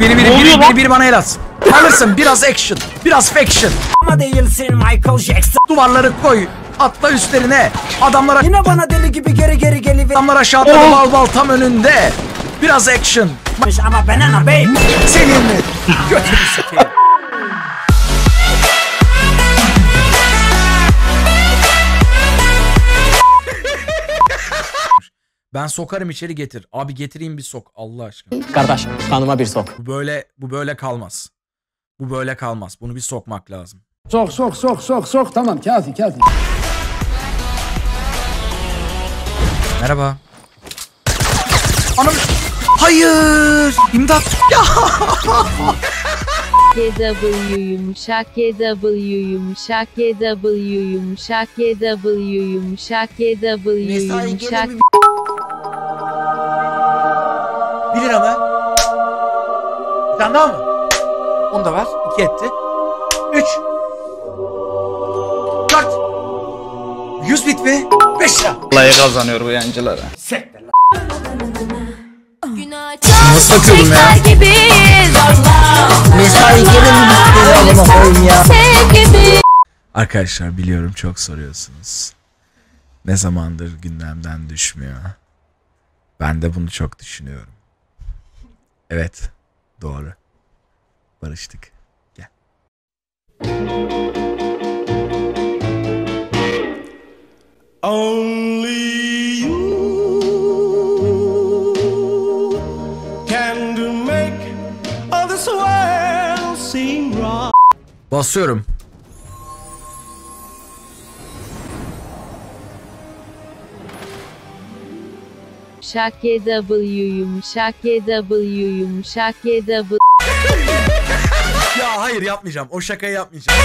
Biri biri biri, biri, lan? biri bana el atsın. Alırsın biraz action. Biraz faction. Ama değilsin Michael Jackson. Duvarları koy. Atla üstlerine. Adamlara Yine bana deli gibi geri geri gelivermiş adamlar aşağıda Oh. bal bal tam önünde. Biraz action. ama banana babe. Senin mi? Götünü Ben sokarım içeri getir. Abi getireyim bir sok Allah aşkına. Kardeş kanıma bir sok. Bu böyle bu böyle kalmaz. Bu böyle kalmaz. Bunu bir sokmak lazım. Sok sok sok sok sok tamam kafi kafi. Merhaba. Anam. Hayır. İmdat. Ya. GW yumuşak GW yumuşak GW yumuşak GW yumuşak GW yumuşak 1 lira mı? Bir tane daha mı? Onu da ver. 2 etti. 3 4 100 bit mi? 5 lira. Vallahi kazanıyor bu yancılara. Nasıl takıyordum ya? Mesai gene mi bitti amına koyayım ya? Arkadaşlar biliyorum çok soruyorsunuz. Ne zamandır gündemden düşmüyor. Ben de bunu çok düşünüyorum. Evet, doğru. Barıştık. Gel. Only you yumuşak GW yumuşak GW yumuşak GW Ya hayır yapmayacağım. O şakayı yapmayacağım.